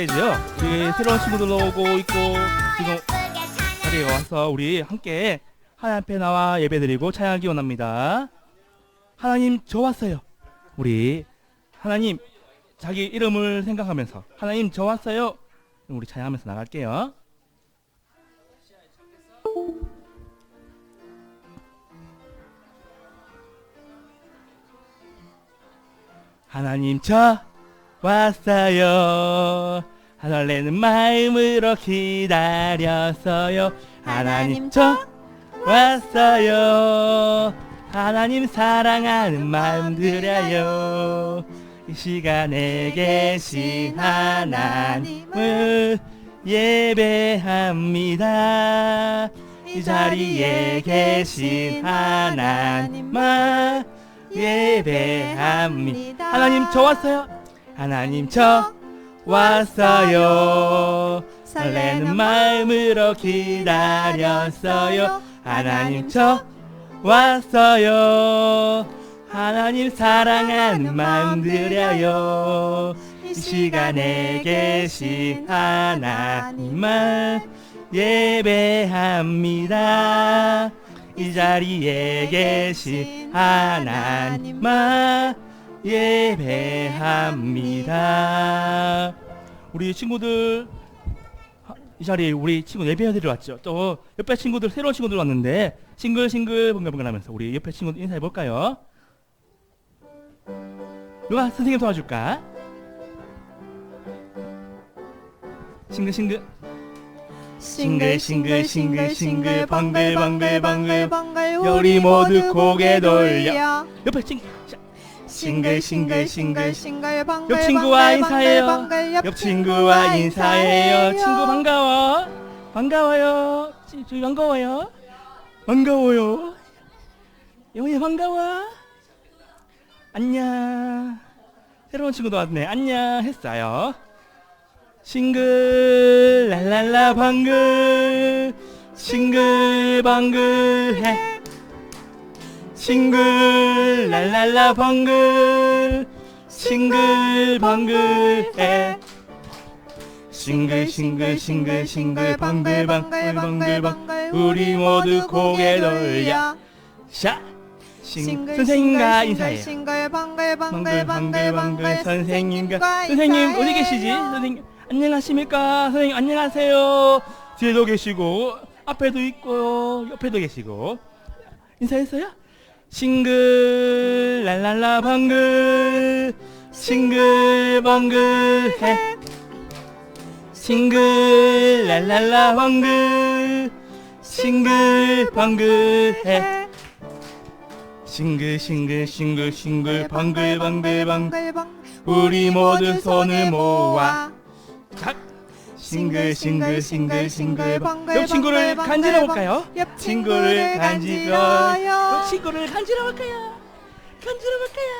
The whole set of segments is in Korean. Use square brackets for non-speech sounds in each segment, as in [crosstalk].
축제죠. 우리 새로운 친구들도 오고 있고 지금 자리에 와서 우리 함께 하나님 앞에 나와 예배드리고 찬양하기 원합니다. 하나님 저 왔어요. 우리 하나님 자기 이름을 생각하면서 하나님 저 왔어요. 우리 찬양하면서 나갈게요. 하나님 저 왔어요. 하늘내는 마음으로 기다렸어요. 하나님 저 왔어요. 하나님 사랑하는 마음 드려요. 이 시간에 계신 하나님을 예배합니다. 이 자리에 계신 하나님만 예배합니다. 하나님 저 왔어요. 하나님 저 왔어요. 설레는 마음으로 기다렸어요. 하나님 저 왔어요. 하나님 사랑하는 마음 드려요. 이 시간에 계신 하나님만 예배합니다. 이 자리에 계신 하나님만 예배합니다. 우리 친구들 하- 이 자리에 우리 친구 예배드리러 왔죠. 또 옆에 친구들 새로운 친구들 왔는데 싱글싱글 번갈번갈하면서 우리 옆에 친구들 인사해 볼까요? 누가 선생님 도와줄까? 싱글싱글 싱글, 싱글, 싱글, 싱글, 방글, 방글, 방글, 방글 우리 모두 고개 돌려. 옆에 친 싱글 싱글 싱글 싱글 방글 옆 친구와 인사해요. 옆 친구와 인사해요. 친구 반가워. 반가워요. 치- 저희 반가워요. 반가워요. 영희 반가워. 안녕. 새로운 친구도 왔네. 안녕 했어요. 싱글 랄랄라 방글 싱글 방글 해 싱글 랄랄라 방글. 싱글 해 싱글 싱글 싱글 싱글 방글 방글 방글 방 우리 모두 고개 돌려. 샤. 싱, 선생님과 인사해요. 싱글 방글 방글 방글 방글 선생님과 선생님 어디 계시지? 선생님 안녕하십니까? 선생님 안녕하세요. 뒤에도 계시고 앞에도 있고요 옆에도 계시고. 인사했어요 싱글 랄랄라 방글 싱글 방글 해. 싱글 랄랄라 방글 싱글 방글 해. 싱글 싱글 싱글 싱글 방글 방글 방글. 우리 모두 손을 모아. 자, 싱글 싱글 싱글 싱글 방- 옆 친구를 간지러 볼까요? 옆 친구를 간지러요. 옆 친구를 간지러 볼까요? 간지러 볼까요?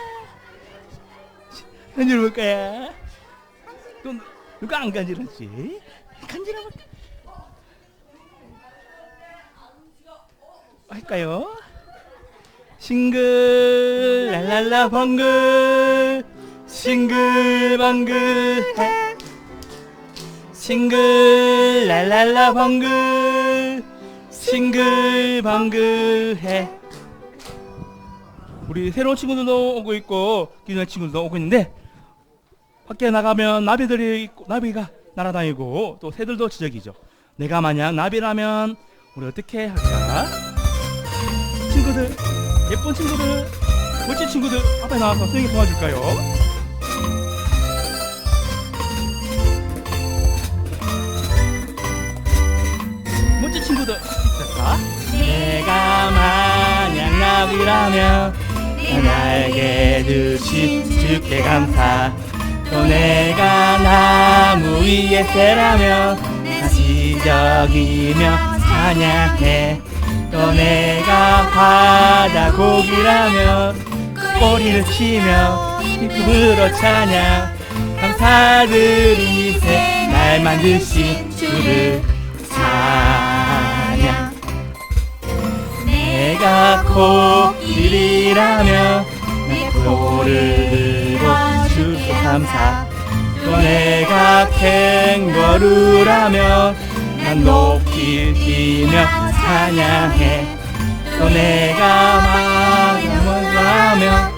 간지러 볼까요? 또 누가 안 간지럽지? 간지러 볼까? 할까요? 싱글 랄랄라 방글 싱글 방글 해 싱글 랄랄라 방글. 싱글 방글 해. 우리 새로운 친구들도 오고 있고 기존 친구들도 오고 있는데 밖에 나가면 나비들이 나비가 날아다니고 또 새들도 지적이죠. 내가 만약 나비라면 우리 어떻게 할까? 친구들 예쁜 친구들 멋진 친구들 앞에 나와서 선생님 도와줄까요? 나비라면 나에게 주신 주께 감사. 또 내가 나무 위에 새라면 다시 저기며 찬양해. 또 내가 바다 고기라면 꼬리를 치며 기쁨으로 찬양. 감사드리세. 날 만드신 주를 찬양 낳고 일이라며 내 코를 들고 주께 감사. 또 내가 캥거루라면 난 높이 뛰며 사냥해. 또 내가 마음을 하며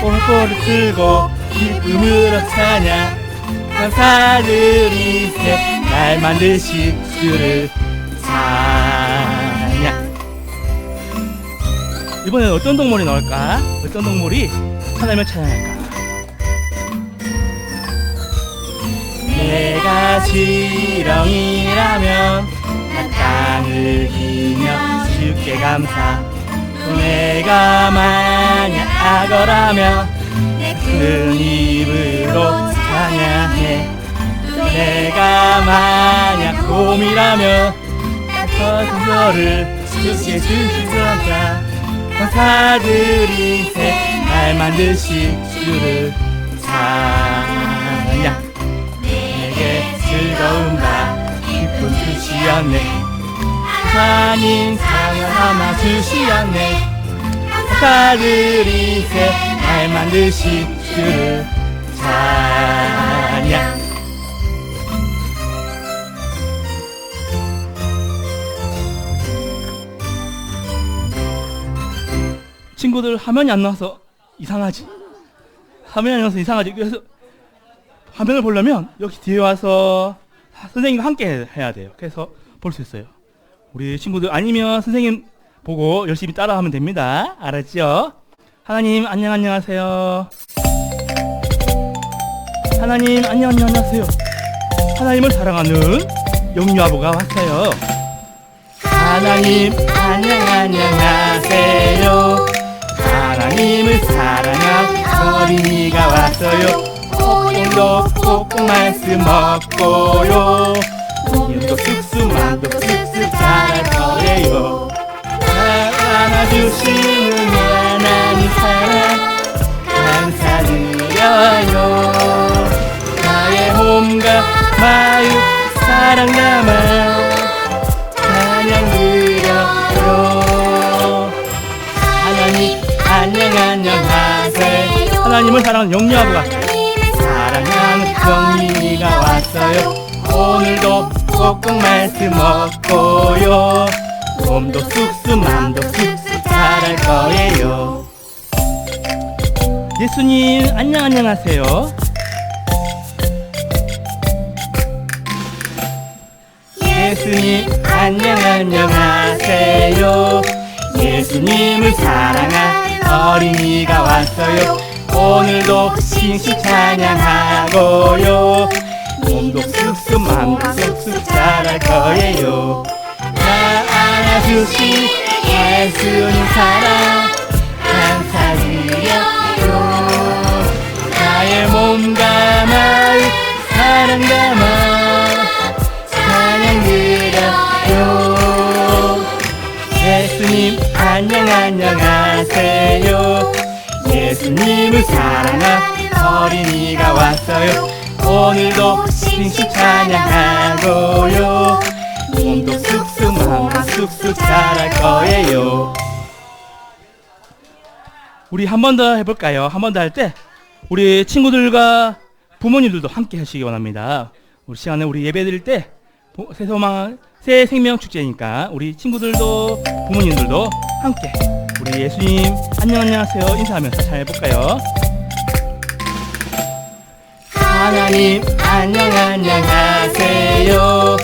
꼴꼴을 틀고 기쁨으로 사냥 감사드리세 날 만드신 주를 사 이번엔 어떤 동물이 나올까? 어떤 동물이 하나님을 찬양할까? 내가 지렁이라면 나 땅을 기며 주께 감사 또 내가 만약 악어라면 큰 입으로 찬양해 또 내가 만약 곰이라면 터진 거를 주께 주시소서 감사드리세 날 만드신 주를 찬양 내게 즐거운 날 기쁨 주시었네. 하나님 사랑하마 주시었네. 감사드리세 날 만드신 주를 찬양 친구들 화면이 안 나와서 이상하지. 화면이 안 나와서 이상하지. 그래서 화면을 보려면 여기 뒤에 와서 선생님과 함께 해야 돼요. 그래서 볼 수 있어요. 우리 친구들 아니면 선생님 보고 열심히 따라하면 됩니다. 알았죠? 하나님 안녕 안녕하세요. 하나님 안녕 안녕 안녕하세요. 하나님을 사랑하는 영유아부가 왔어요. 하나님 안녕 안녕하세요 하나님을 사랑한 어린이가 왔어요. 오늘도 꼭꼭 말씀 먹고요. 오늘도 쑥쑥 만도 쑥쑥 자랄 거예요. 안아주시는 하나님 사랑 감사드려요. 나의 몸과 마음 사랑 담아 하나님을 사랑하는 영리아부가 사랑하는 영리가 왔어요. 오늘도 꼭꼭 말씀 먹고요. 몸도 쑥쑥 맘도 쑥쑥 자랄 거예요. 예수님 안녕 안녕하세요. 예수님 안녕 안녕하세요. 예수님을 사랑한 어린이가 왔어요 오늘도 싱싱 찬양하고요. 몸도 쑥쑥 맘도 쑥쑥 자랄 거예요. 나 안아주신 예수님 사랑 감사드려요. 나의 몸과 마음 사랑 담아 안녕 안녕하세요 예수님을 사랑한 어린이가 왔어요. 오늘도 싱싱 찬양하고요. 몸도 쑥쑥 마음도 쑥쑥 자랄 거예요. 우리 한 번 더 해볼까요? 한 번 더 할 때 우리 친구들과 부모님들도 함께 하시기 원합니다. 우리 시간에 우리 예배 드릴 때 보- 새소망 새 생명 축제니까 우리 친구들도 부모님들도 함께 우리 예수님. 안녕 안녕하세요. 인사하면서 잘 해볼까요? 하나님 안녕 안녕하세요.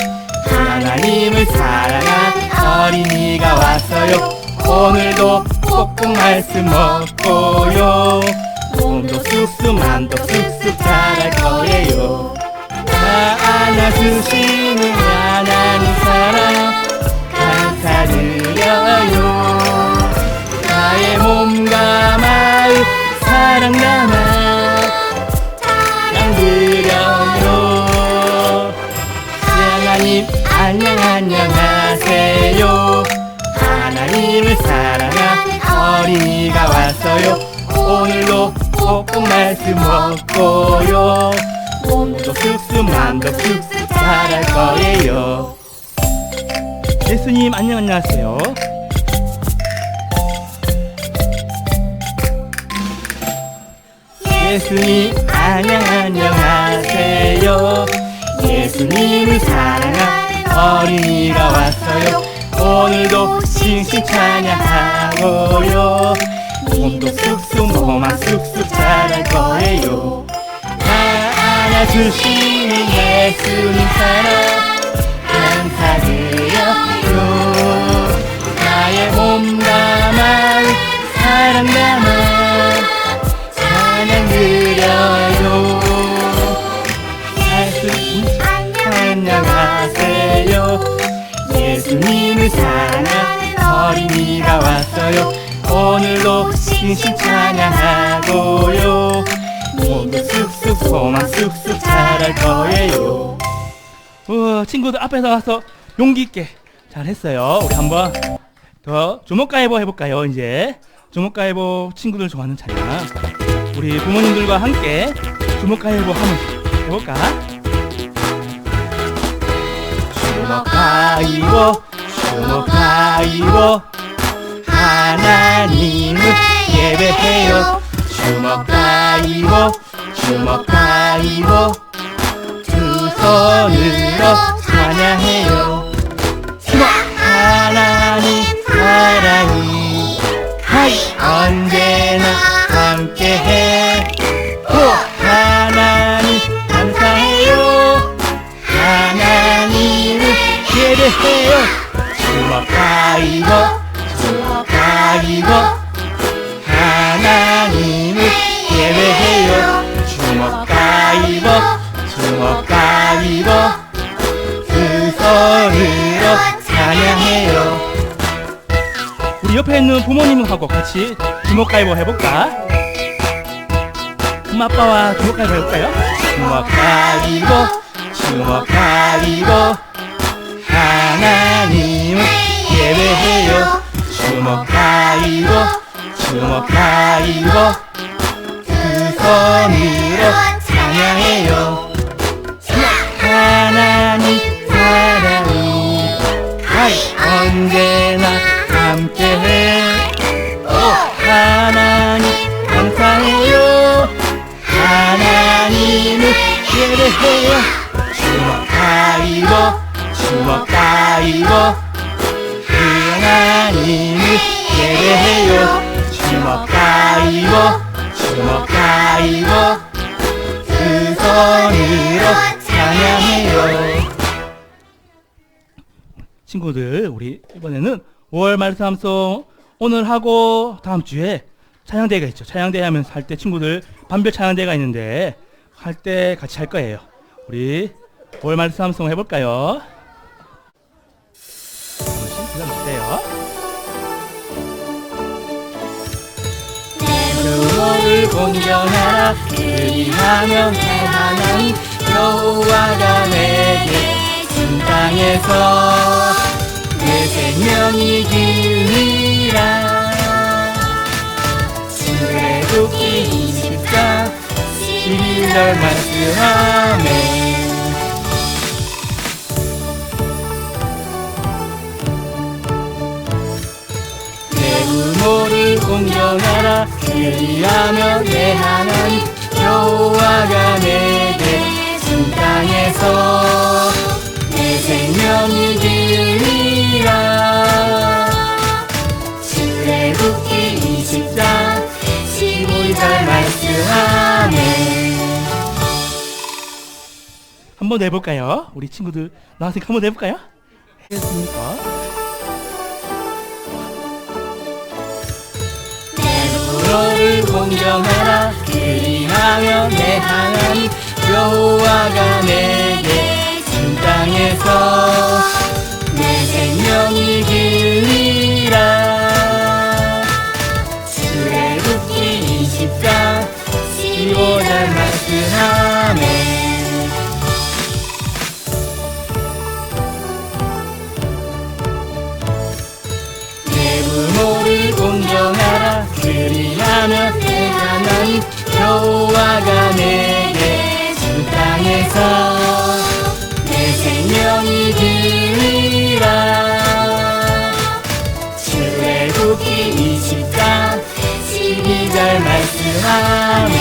하나님을 사랑한 어린이가 왔어요. 오늘도 꼭꼭 말씀 먹고요. 몸도 쑥쑥 맘도 쑥쑥 자랄 거예요. 나 안아주시는 쓱쓱 먹고요 몸도 쓱쓱 마음도 쓱쓱 잘할 거예요 예수님 안녕 안녕하세요. 예수님 안녕 안녕하세요. 예수님을 사랑한 어린이가 왔어요. 오늘도 싱싱 찬양하고요. 몸도 쑥쑥 몸만 쑥쑥 자랄 거예요. 나 안아주시는 예수님 사랑 감사드려요 나의 몸과 마음 사랑 담아 찬양 드려요. 안녕하세요. 예수님을 사랑하는 어린이가 왔어요. 오늘도 신신 찬양하고요. 몸도 쑥쑥 소망 쑥쑥 자랄 거예요. 우와 친구들 앞에서 와서 용기 있게 잘했어요. 우리 한번 더 주먹가위보 해볼까요 이제? 주먹가위보 친구들 좋아하는 차례야 우리 부모님들과 함께 주먹가위보 한번 해볼까? 주먹가위보 주먹가위보. 하나님 주먹가위보 주먹 가위보 두 손으로 찬양해요 같이 주먹 가위보 해볼까? 엄마 아빠와 주먹 가위보 해볼까요? 주먹 가위보 주먹 가위보 하나님을 예배해요 주먹 가위보 주먹 가위보 두 손으 5월 말씀함송 오늘 하고 다음 주에 찬양대회가 있죠. 찬양대회 하면서 할때 친구들 반별 찬양대회가 있는데 할 때 같이 할 거예요. 우리 5월 말씀함송 해볼까요? 잠시 기다려주세요 여호와를 공경하라. 그리 하면 하나님 여호와가 내게 준 땅에서. 내 생명이 길리라. 출애굽기 20장 11절 말씀하네. 내 부모를 공경하라. 그리하면 내 하나님 여호와가 내게 준 땅에서 내 생명이 길리라 한번 해볼까요? 우리 친구들 나왔으니까 한번 해볼까요? 하겠습니까? 너를 공경하라 그리하며 내 하나님 여호와가 내게 준 땅에서 내 생명이 길리라 출애굽기 20장 15절 말씀하 하면 내 하나님 여호와가 내게 준 땅에서 내 생명이 길리라 출애굽기 20장 12절 말씀하네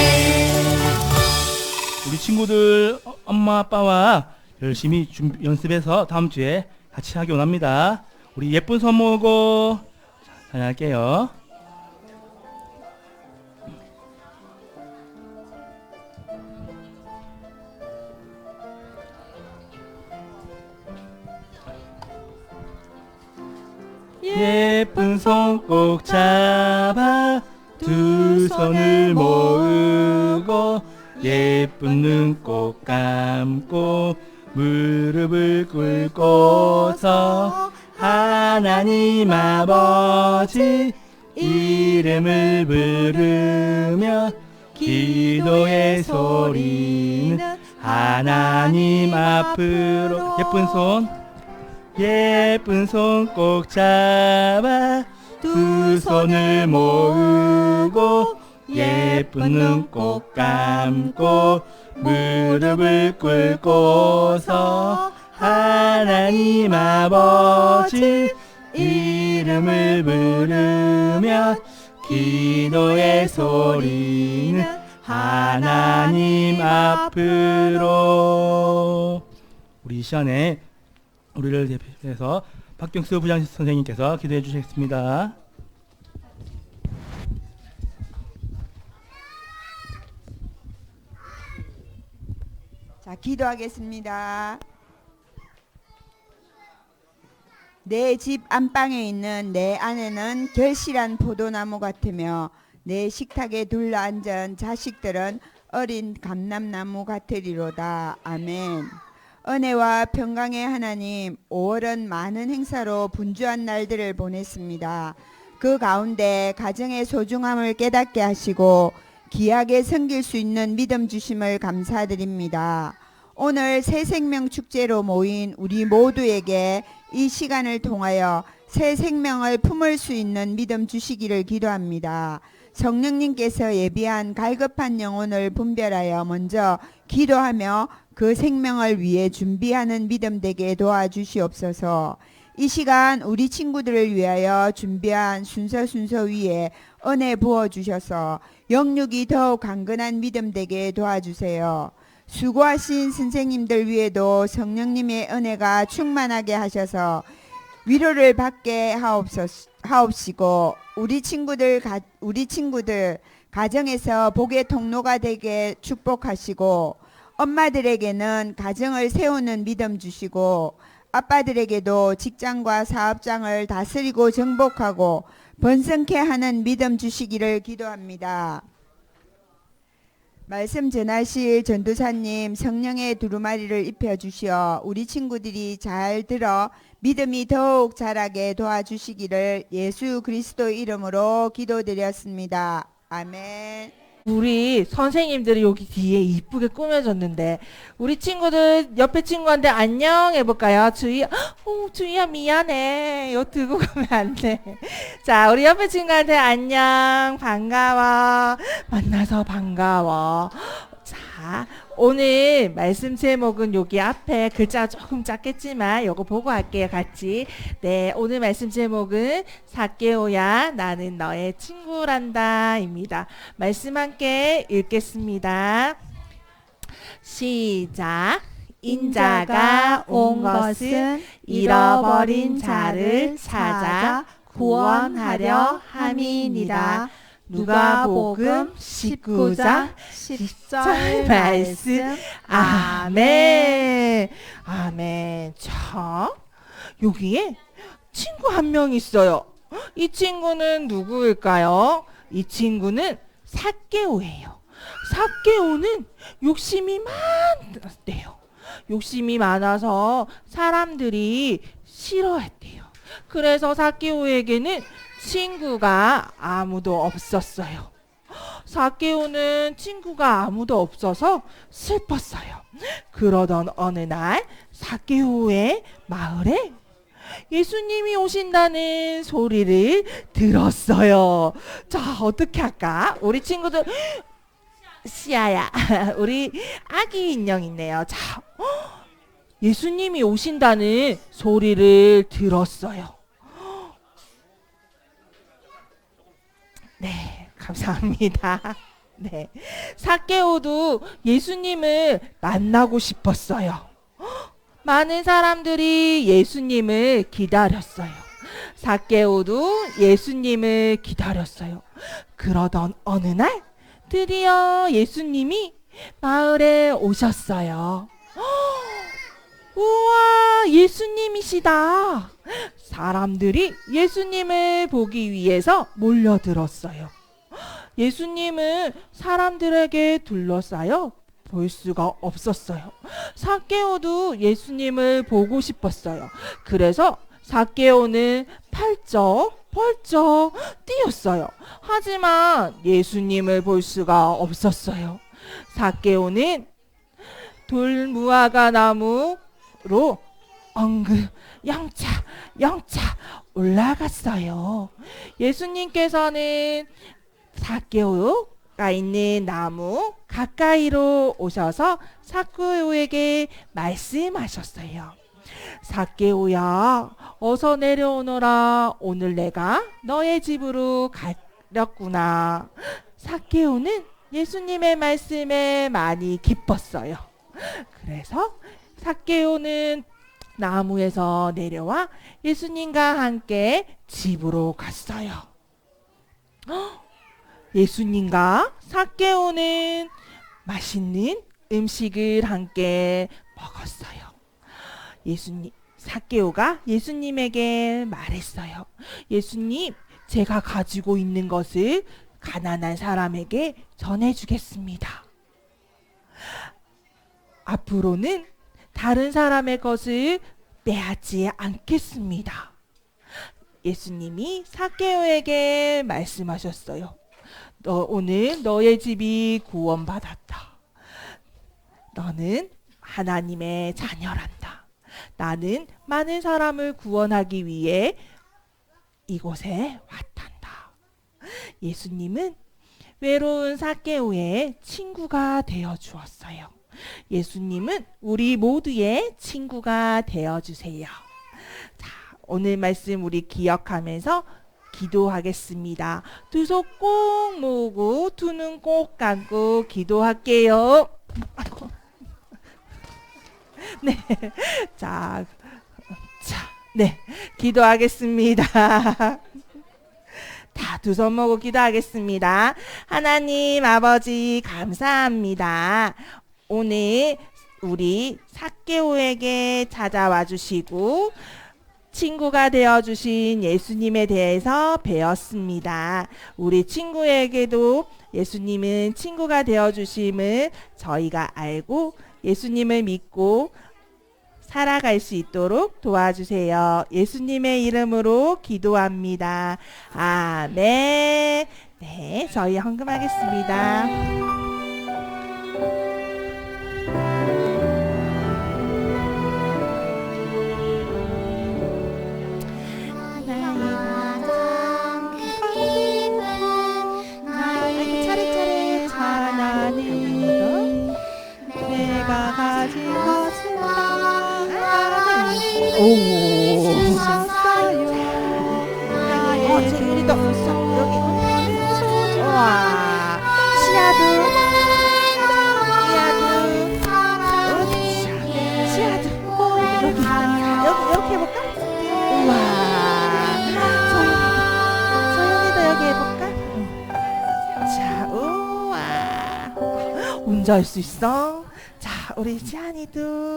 친구들 어, 엄마 아빠와 열심히 준비, 연습해서 다음 주에 같이 하기 원합니다. 우리 예쁜 손 모으고 다녀갈게요. 예쁜 손 꼭 잡아 두 손을 모으고 예쁜 눈 꼭 감고 무릎을 꿇고서 하나님 아버지 이름을 부르며 기도의 소리는 하나님 앞으로. 예쁜 손 예쁜 손 꼭 잡아 두 손을 모으고 예쁜 눈 꼭 감고 무릎을 꿇고서 하나님 아버지 이름을 부르며 기도의 소리는 하나님 앞으로. 우리 이 시간에 우리를 대표해서 박경수 부장 선생님께서 기도해 주시겠습니다. 자, 기도하겠습니다. 내 집 안방에 있는 내 아내는 결실한 포도나무 같으며 내 식탁에 둘러앉은 자식들은 어린 감람나무 같으리로다. 아멘. 은혜와 평강의 하나님, 5월은 많은 행사로 분주한 날들을 보냈습니다. 그 가운데 가정의 소중함을 깨닫게 하시고 귀하게 섬길 수 있는 믿음 주심을 감사드립니다. 오늘 새 생명 축제로 모인 우리 모두에게 이 시간을 통하여 새 생명을 품을 수 있는 믿음 주시기를 기도합니다. 성령님께서 예비한 갈급한 영혼을 분별하여 먼저 기도하며 그 생명을 위해 준비하는 믿음 되게 도와주시옵소서. 이 시간 우리 친구들을 위하여 준비한 순서 순서 위에 은혜 부어 주셔서 영육이 더욱 강건한 믿음 되게 도와주세요. 수고하신 선생님들 위에도 성령님의 은혜가 충만하게 하셔서 위로를 받게 하옵소- 하옵시고 우리 친구들 가, 우리 친구들 가정에서 복의 통로가 되게 축복하시고 엄마들에게는 가정을 세우는 믿음 주시고 아빠들에게도 직장과 사업장을 다스리고 정복하고 번성케 하는 믿음 주시기를 기도합니다. 말씀 전하실 전도사님 성령의 두루마리를 입혀 주시어 우리 친구들이 잘 들어 믿음이 더욱 자라게 도와주시기를 예수 그리스도 이름으로 기도드렸습니다. 아멘. 우리 선생님들이 여기 뒤에 이쁘게 꾸며줬는데 우리 친구들 옆에 친구한테 안녕 해볼까요? 주희, 어, 주희야 미안해. 이거 들고 가면 안 돼. 자, 우리 옆에 친구한테 안녕 반가워. 만나서 반가워. 자, 오늘 말씀 제목은 여기 앞에 글자가 조금 작겠지만 요거 보고 할게요, 같이. 네, 오늘 말씀 제목은 사케오야 나는 너의 친구란다 입니다. 말씀 함께 읽겠습니다. 시작. 인자가 온 것은 잃어버린 자를 찾아 구원하려 함이니라. 누가복음 19장 10절 말씀. 아멘. 아멘. 자, 여기에 친구 한 명 있어요. 이 친구는 누구일까요? 이 친구는 사케오예요. 사케오는 욕심이 많대요. 욕심이 많아서 사람들이 싫어했대요. 그래서 사케오에게는 친구가 아무도 없었어요. 사케오는 친구가 아무도 없어서 슬펐어요. 그러던 어느 날 사케오의 마을에 예수님이 오신다는 소리를 들었어요. 자, 어떻게 할까? 우리 친구들 시아야, [laughs] 우리 아기 인형 있네요. 자, 예수님이 오신다는 소리를 들었어요. 네, 감사합니다. [laughs] 네. 사케오도 예수님을 만나고 싶었어요. 많은 사람들이 예수님을 기다렸어요. 사케오도 예수님을 기다렸어요. 그러던 어느 날 드디어 예수님이 마을에 오셨어요. [gasps] 우와, 예수님이시다. 사람들이 예수님을 보기 위해서 몰려들었어요. 예수님은 사람들에게 둘러싸여 볼 수가 없었어요. 사케오도 예수님을 보고 싶었어요. 그래서 사케오는 팔쩍 펄쩍 뛰었어요. 하지만 예수님을 볼 수가 없었어요. 사케오는 돌무화과 나무로 엉금 영차 영차 올라갔어요. 예수님께서는 사케오가 있는 나무 가까이로 오셔서 사케오에게 말씀하셨어요. 사케오야, 어서 내려오너라. 오늘 내가 너의 집으로 가렸구나. 사케오는 예수님의 말씀에 많이 기뻤어요. 그래서 사케오는 나무에서 내려와 예수님과 함께 집으로 갔어요. 헉! [gasps] 예수님과 사케오는 맛있는 음식을 함께 먹었어요. 예수님, 사케오가 예수님에게 말했어요. 예수님, 제가 가지고 있는 것을 가난한 사람에게 전해주겠습니다. 앞으로는 다른 사람의 것을 빼앗지 않겠습니다. 예수님이 사케오에게 말씀하셨어요. 너 오늘 너의 집이 구원받았다. 너는 하나님의 자녀란다. 나는 많은 사람을 구원하기 위해 이곳에 왔단다. 예수님은 외로운 사케오의 친구가 되어 주었어요. 예수님은 우리 모두의 친구가 되어 주세요. 자, 오늘 말씀 우리 기억하면서 기도하겠습니다. 두 손 꼭 모으고 두 눈 꼭 감고 기도할게요. [laughs] 네. 자, 자, 네. 기도하겠습니다. 다두손 모으고 기도하겠습니다. 하나님 아버지 감사합니다. 오늘 우리 사케오에게 찾아와 주시고 친구가 되어 주신 예수님에 대해서 배웠습니다. 우리 친구에게도 예수님은 친구가 되어 주심을 저희가 알고 예수님을 믿고 살아갈 수 있도록 도와주세요. 예수님의 이름으로 기도합니다. 아멘. 네, 저희 헌금하겠습니다. 오. 어, 쟁이도 여기. 와. 치아도. 치아도. 치아도. 여기. 여기 이렇게 해볼까? 우와. 소영이도. 여기 해볼까? 응. 자, 우와. 혼자 할 수 있어? 자, 우리 지안이도.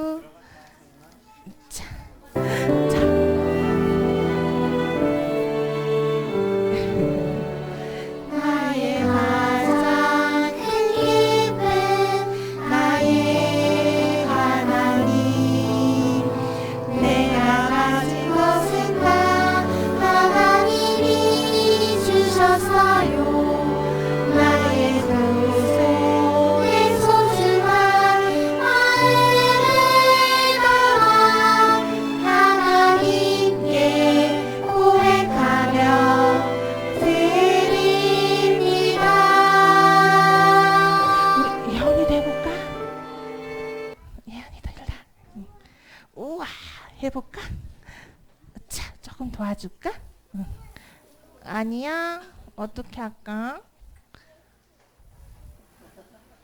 어떻게 할까?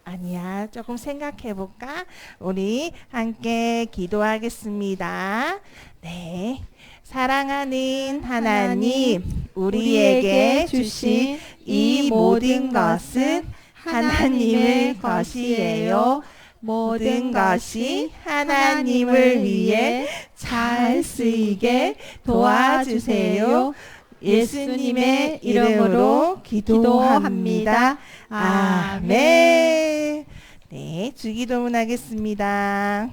아니야. 조금 생각해 볼까? 우리 함께 기도하겠습니다. 네. 사랑하는 하나님, 우리에게 주신 이 모든 것은 하나님의 것이에요. 모든 것이 하나님을 위해 잘 쓰이게 도와주세요. 예수님의 이름으로 기도합니다. 아멘. 네, 주기도문 하겠습니다.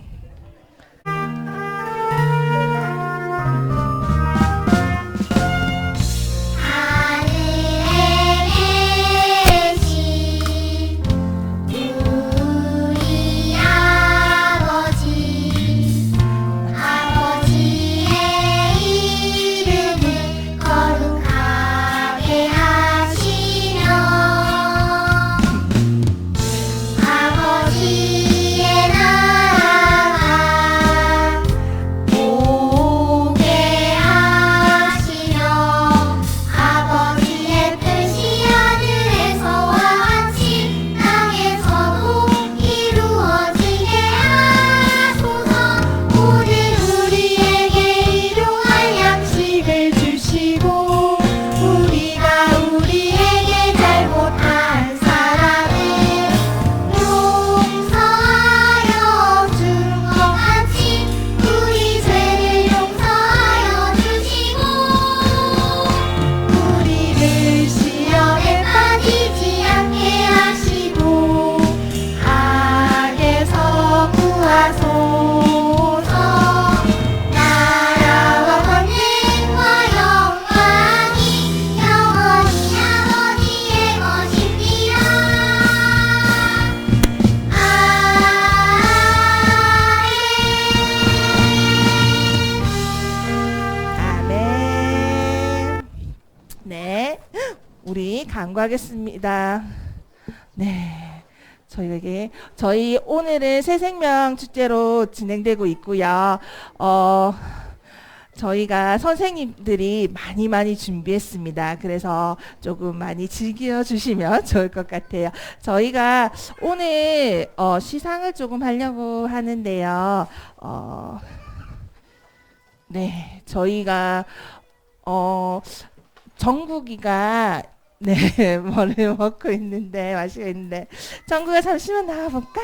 간구하겠습니다. 네, 저희에게 저희 오늘은 새 생명 축제로 진행되고 있고요. 어. 저희가 선생님들이 많이 많이 준비했습니다. 그래서 조금 많이 즐겨 주시면 [laughs] 좋을 것 같아요. 저희가 오늘 어, 시상을 조금 하려고 하는데요. 어, 네, 저희가 어 정국이가 네 [laughs] 머리를 먹고 있는데 마시고 있는데 정국아 잠시만 나와볼까?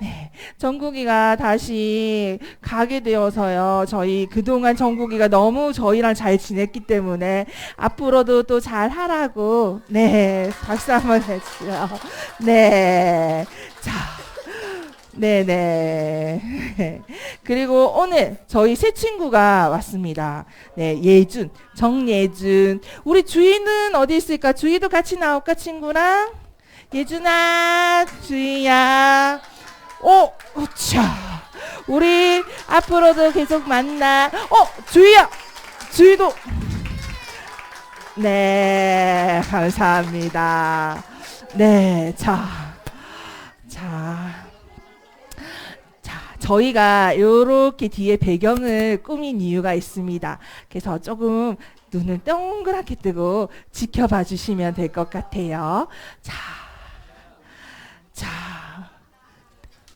네, 정국이가 다시 가게 되어서요. 저희 그동안 정국이가 너무 저희랑 잘 지냈기 때문에 앞으로도 또 잘 하라고 네 박수 한번 해주세요. 네, 자. 네네. [laughs] 그리고 오늘 저희 새 친구가 왔습니다. 네, 예준, 정예준. 우리 주희는 어디 있을까? 주희도 같이 나올까, 친구랑? 예준아, 주희야. 어, 자. 우리 앞으로도 계속 만나. 어, 주희야! 주희도. 네, 감사합니다. 네, 자. 자. 저희가 이렇게 뒤에 배경을 꾸민 이유가 있습니다. 그래서 조금 눈을 동그랗게 뜨고 지켜봐 주시면 될 것 같아요. 자, 자.